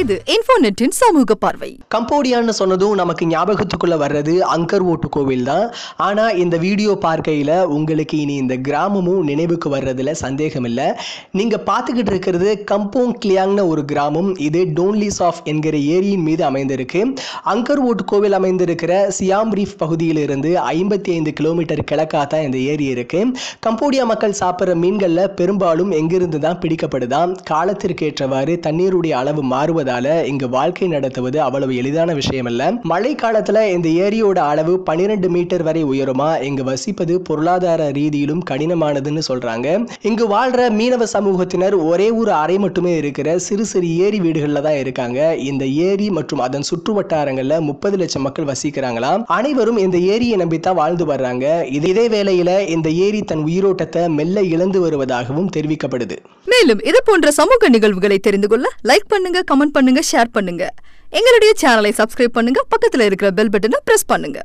இது இன்ஃபோநெட்டின் சமூக பார்வை. கம்போடியான்னு சொன்னதும் நமக்கு ஞாபகத்துக்குள்ள வர்றது அங்கர் ஓட்டு கோவில் தான். ஆனா இந்த வீடியோ பார்க்கையில உங்களுக்கு இனி இந்த கிராமமும் நினைவுக்கு வர்றதுல சந்தேகம் இல்லை. நீங்க பார்த்துக்கிட்டு இருக்கிறது கம்போங் கிளியாங்னு ஒரு கிராமம். இது டோன்லிஸ் ஆஃப் என்கிற ஏரியின் மீது அமைந்திருக்கு. அங்கர் ஓட்டு கோவில் அமைந்திருக்கிற சியாம் ரீஃப் பகுதியிலிருந்து ஐம்பத்தி ஐந்து கிலோமீட்டர் கிழக்கா தான் இந்த ஏரி இருக்கு. கம்போடியா மக்கள் சாப்பிட்ற மீன்கள்ல பெரும்பாலும் எங்கிருந்து தான் பிடிக்கப்படுதாம் காலத்திற்கேற்றவாறு தண்ணீருடைய அளவு மாறுவது? இருப்பதால இங்கு வாழ்க்கை நடத்துவது அவ்வளவு எளிதான விஷயம் அல்ல மழை காலத்துல இந்த ஏரியோட அளவு பனிரெண்டு மீட்டர் வரை உயருமா? இங்கு வசிப்பது பொருளாதார ரீதியிலும் கடினமானதுன்னு சொல்றாங்க. இங்கு வாழ்ற மீனவ சமூகத்தினர் ஒரே ஒரு அறை மட்டுமே இருக்கிற சிறு சிறு ஏரி வீடுகள்ல தான் இருக்காங்க. இந்த ஏரி மற்றும் அதன் சுற்று வட்டாரங்கள்ல முப்பது லட்சம் மக்கள் வசிக்கிறாங்களாம் அனைவரும் இந்த ஏரியை நம்பித்தான் வாழ்ந்து வர்றாங்க. இதே வேளையில இந்த ஏரி தன் உயிரோட்டத்தை மெல்ல இழந்து வருவதாகவும் தெரிவிக்கப்படுது. மேலும் இது போன்ற சமூக நிகழ்வுகளை தெரிந்து கொள்ள லைக் பண்ணுங்க கமெண்ட் கமெண்ட் பண்ணுங்க ஷேர் பண்ணுங்க. எங்களுடைய சேனலை சப்ஸ்கிரைப் பண்ணுங்க பக்கத்துல இருக்கிற பெல் பட்டனை பிரஸ் பண்ணுங்க.